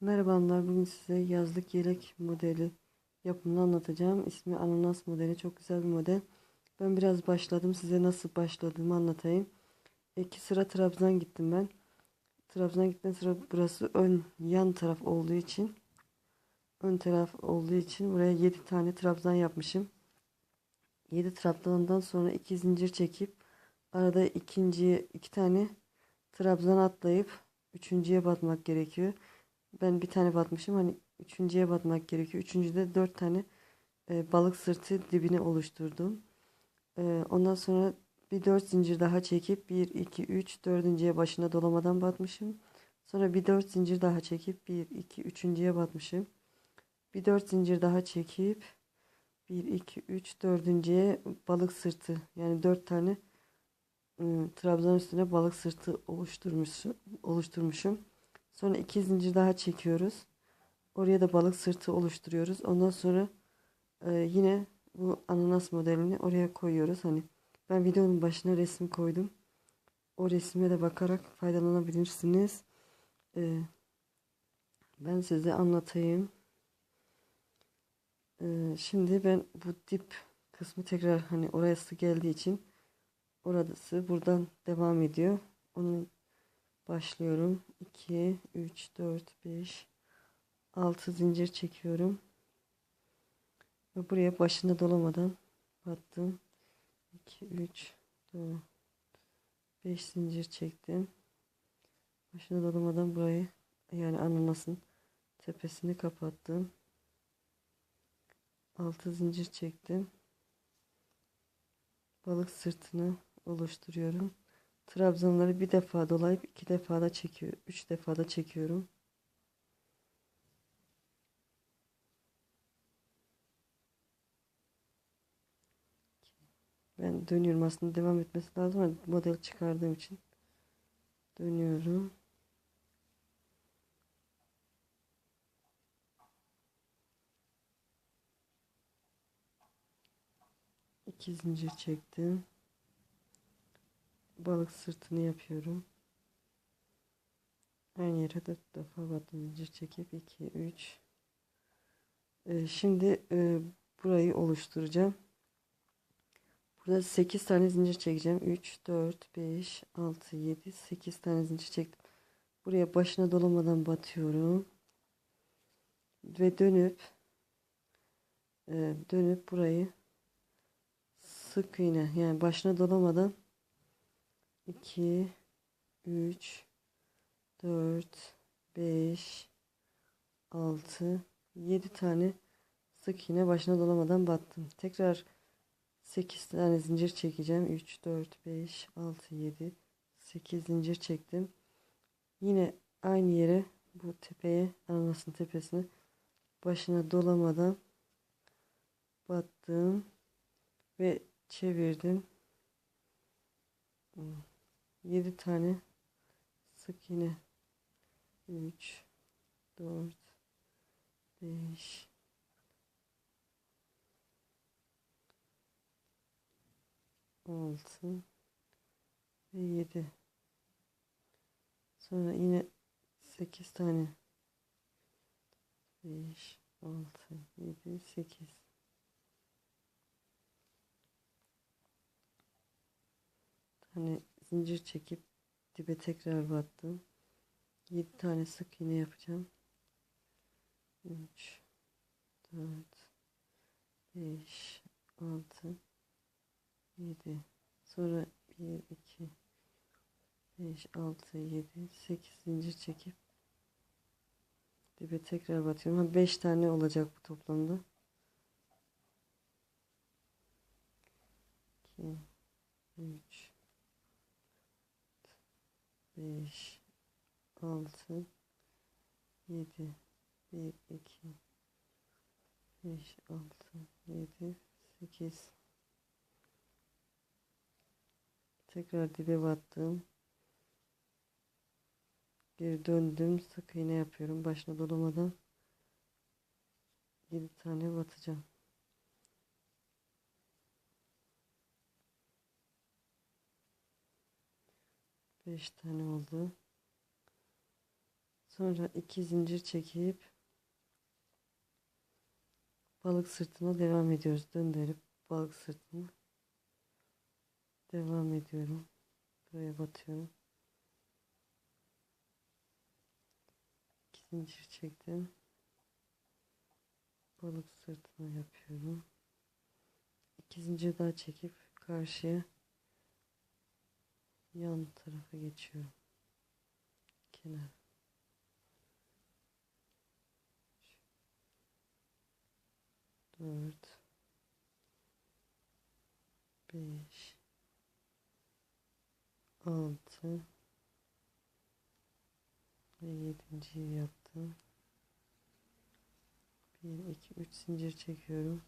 Merhabalar, bugün size yazlık yelek modeli yapımını anlatacağım. İsmi ananas modeli, çok güzel bir model. Ben biraz başladım, size nasıl başladığımı anlatayım. İki sıra trabzan gittim ben. Trabzan gittikten sonra burası ön yan taraf olduğu için ön taraf olduğu için buraya 7 tane trabzan yapmışım. 7 trabzandan sonra iki zincir çekip arada ikinciye iki tane trabzan atlayıp üçüncüye batmak gerekiyor. Ben bir tane batmışım. Hani üçüncüye batmak gerekiyor. Üçüncüde dört tane e, balık sırtı dibine oluşturdum. E, ondan sonra bir dört zincir daha çekip bir iki üç dördüncüye başına dolamadan batmışım. Sonra bir dört zincir daha çekip bir iki üçüncüye batmışım. Bir dört zincir daha çekip bir iki üç dördüncüye balık sırtı yani dört tane ıı, trabzan üstüne balık sırtı oluşturmuşum. oluşturmuşum. Sonra iki zincir daha çekiyoruz. Oraya da balık sırtı oluşturuyoruz. Ondan sonra e, yine bu ananas modelini oraya koyuyoruz. Hani ben videonun başına resim koydum. O resme de bakarak faydalanabilirsiniz. E, ben size anlatayım. E, şimdi ben bu dip kısmı tekrar hani orası geldiği için orası buradan devam ediyor. Onun başlıyorum. 2 3 4 5 6 zincir çekiyorum. Ve buraya başında dolamadan battım. 2 3 4 5 zincir çektim. Başına dolamadan burayı yani ananasın tepesini kapattım. 6 zincir çektim. Balık sırtını oluşturuyorum. Trabzanları bir defa dolayıp iki defa da çekiyor. Üç defa da çekiyorum. Ben dönüyorum aslında devam etmesi lazım ama model çıkardığım için dönüyorum. İki zincir çektim balık sırtını yapıyorum. Aynı yere dört defa batım zincir çekip 2 3 ee, şimdi e, burayı oluşturacağım. Burada 8 tane zincir çekeceğim. 3 4 5 6 7 8 tane zincir çektim. Buraya başına dolamadan batıyorum. Ve dönüp e, dönüp burayı sık iğne yani başına dolamadan 2 3 4 5 6 7 tane sık iğne başına dolamadan battım. Tekrar 8 tane zincir çekeceğim. 3 4 5 6 7 8 zincir çektim. Yine aynı yere bu tepeye ananasın tepesine başına dolamadan battım ve çevirdim. Hmm. 7 tane. Sık iğne 3 4 5 6 ve 7 sonra yine 8 tane. 5 6 7 8 tane zincir çekip dibe tekrar battım. 7 tane sık iğne yapacağım. 3 4 5 6 7 sonra 1 2 5 6 7 8 zincir çekip dibe tekrar batıyorum. 5 tane olacak bu toplamda. 2 3 5 6 7 1 2 5 6 7 8 tekrar dibe battım. Geri döndüm. Sık iğne yapıyorum. Başına dolamadan 7 tane batacağım 5 tane oldu. Sonra iki zincir çekip balık sırtına devam ediyoruz. Döndürüp balık sırtına devam ediyorum. Buraya batıyorum. İki zincir çektim. Balık sırtına yapıyorum. İki zincir daha çekip karşıya yan tarafa geçiyorum. Kenar. Dört. Beş. Altı. Ve yedinciyi yaptım. Bir, iki, üç zincir çekiyorum.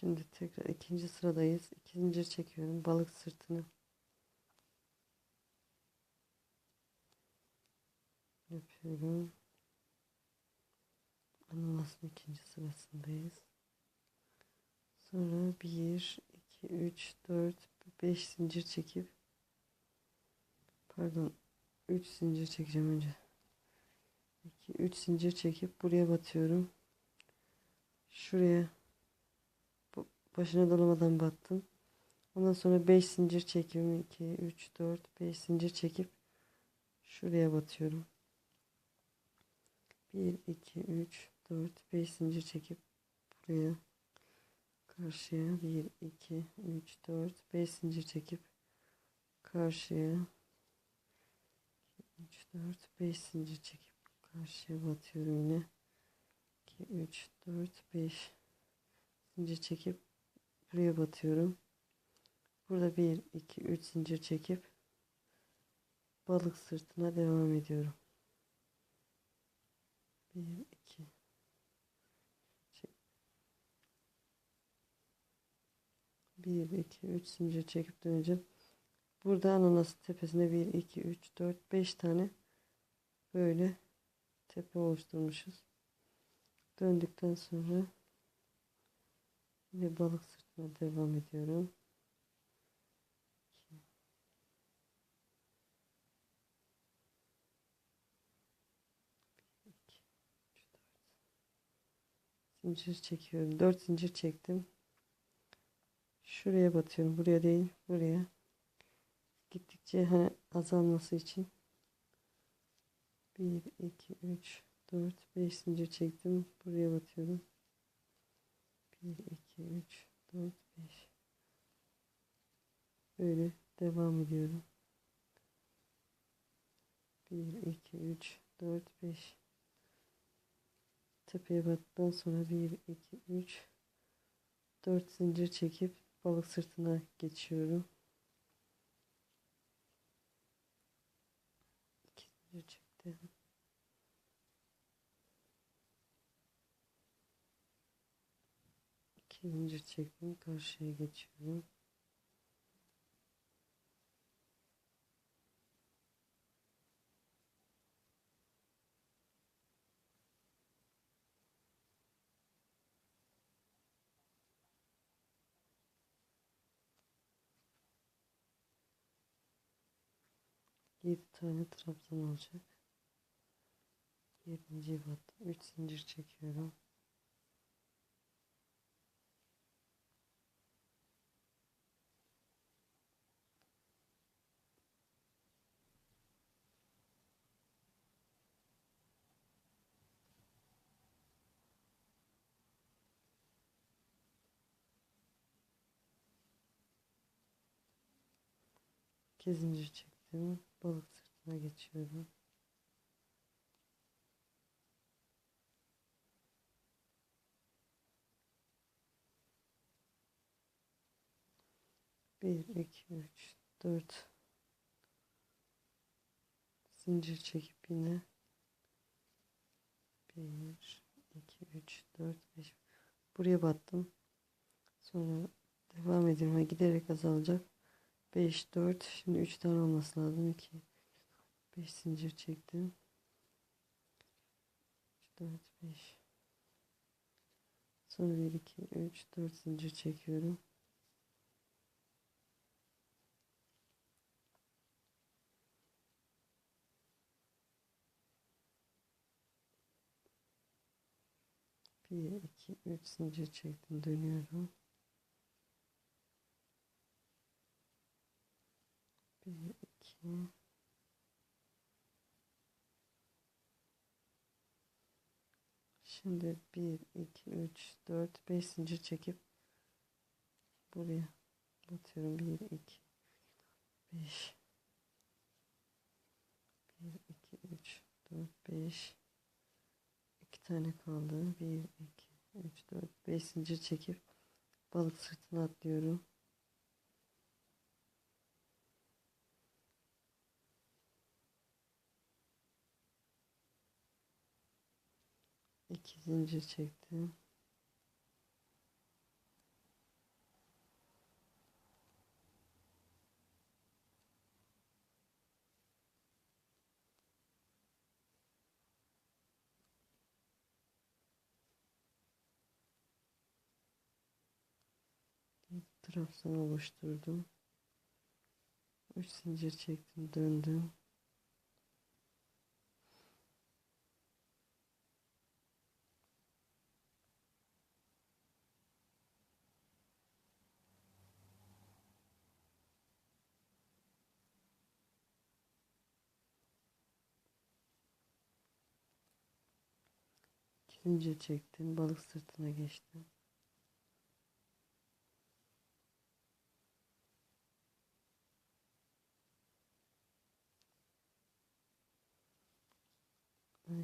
Şimdi tekrar ikinci sıradayız. İki zincir çekiyorum. Balık sırtını yapıyorum. Ananasın ikinci sırasındayız. Sonra 1, 2, 3, 4, 5 zincir çekip pardon 3 zincir çekeceğim önce. 2, 3 zincir çekip buraya batıyorum. Şuraya başına dolamadan battım. Ondan sonra 5 zincir çekiyorum. 2, 3, 4, 5 zincir çekip şuraya batıyorum. 1, 2, 3, 4, 5 zincir çekip buraya karşıya 1, 2, 3, 4, 5 zincir çekip karşıya 3, 4, 5 zincir çekip karşıya batıyorum yine. 2, 3, 4, 5 zincir çekip buraya batıyorum. Burada 1, 2, 3 zincir çekip balık sırtına devam ediyorum. 1, 2 1, 2, 3 zincir çekip döneceğim. Burada ananas tepesine 1, 2, 3, 4, 5 tane böyle tepe oluşturmuşuz. Döndükten sonra Yine balık sırtına devam ediyorum. zincir çekiyorum. 4 zincir çektim. Şuraya batıyorum. Buraya değil, buraya. Gittikçe hani azalması için 1 2 3 4 5 zincir çektim. Buraya batıyorum. 1, 2, 3, 4, 5. Böyle devam ediyorum. 1, 2, 3, 4, 5. Tepeye battıktan sonra 1, 2, 3, 4 zincir çekip balık sırtına geçiyorum. 2 zincir çektim. İki zincir çektim. Karşıya geçiyorum. Yedi tane trabzan olacak. Yedinci battım. Üç zincir çekiyorum. İki zincir çektim. Balık sırtına geçiyorum. Bir, iki, üç, dört zincir çekip yine bir, iki, üç, dört, beş Buraya battım. Sonra devam ediyorum. Giderek azalacak. 5, 4. Şimdi 3 tane olması lazım. 2, 5 zincir çektim. 3, 4, 5. Sonra 1, 2, 3, 4 zincir çekiyorum. Bir, iki, üç zincir çektim. Dönüyorum. Bir, iki. Şimdi bir, iki, üç, dört, beş zincir çekip buraya batıyorum. Bir, iki, beş. Bir, iki, üç, dört, beş. İki tane kaldı. Bir, iki, üç, dört, beş zincir çekip balık sırtına atlıyorum. İki zincir çektim. trabzan oluşturdum. 3 zincir çektim, döndüm. Zincir çektim, balık sırtına geçtim.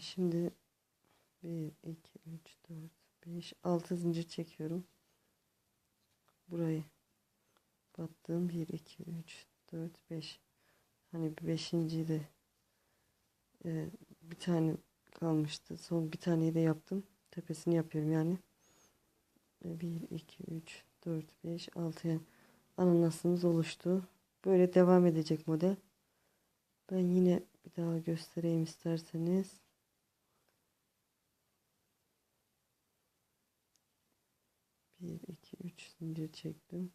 Şimdi 1, 2, 3, 4, 5, 6 zincir çekiyorum. Burayı battım. 1, 2, 3, 4, 5. Hani beşinci de e, bir tane kalmıştı. Son bir taneyi de yaptım. Tepesini yapıyorum yani. 1, 2, 3, 4, 5, 6 yani ananasımız oluştu. Böyle devam edecek model. Ben yine bir daha göstereyim isterseniz. Bir, iki, üç zincir çektim.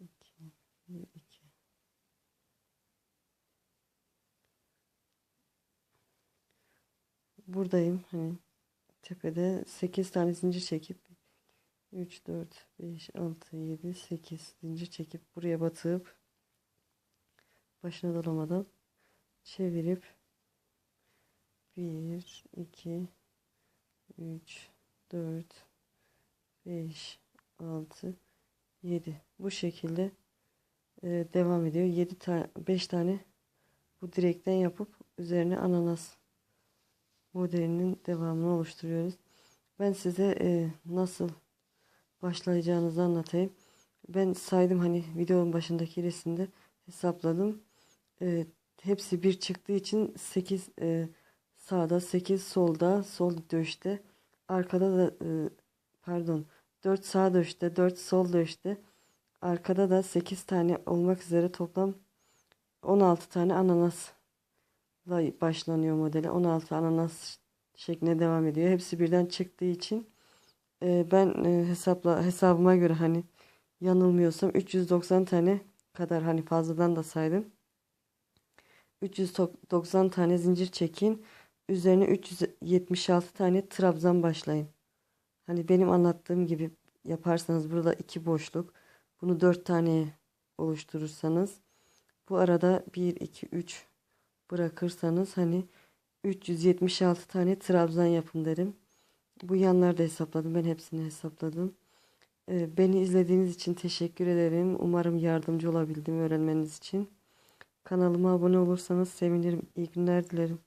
İki, bir, iki. Buradayım hani tepede 8 tane zincir çekip 3, 4, 5, 6, 7, 8 zincir çekip buraya batıp başına dolamadan çevirip 1, 2, 3, 4, 5, 6, 7. Bu şekilde e, devam ediyor. 7 tane 5 tane bu direkten yapıp üzerine ananas modelinin devamını oluşturuyoruz. Ben size e, nasıl başlayacağınızı anlatayım. Ben saydım hani videonun başındaki resimde hesapladım. E, hepsi bir çıktığı için 8 e, sağda 8 solda sol döşte arkada da e, pardon 4 sağ döşte 4 sol döşte arkada da 8 tane olmak üzere toplam 16 tane ananas başlanıyor modele 16 ananas şeklinde devam ediyor hepsi birden çıktığı için e, ben e, hesapla hesabıma göre hani yanılmıyorsam 390 tane kadar hani fazladan da saydım 390 tane zincir çekin Üzerine 376 tane trabzan başlayın. Hani benim anlattığım gibi yaparsanız burada iki boşluk. Bunu 4 tane oluşturursanız bu arada 1 2 3 bırakırsanız hani 376 tane trabzan yapın derim. Bu yanlarda hesapladım. Ben hepsini hesapladım. Ee, beni izlediğiniz için teşekkür ederim. Umarım yardımcı olabildim öğrenmeniz için. Kanalıma abone olursanız sevinirim. İyi günler dilerim.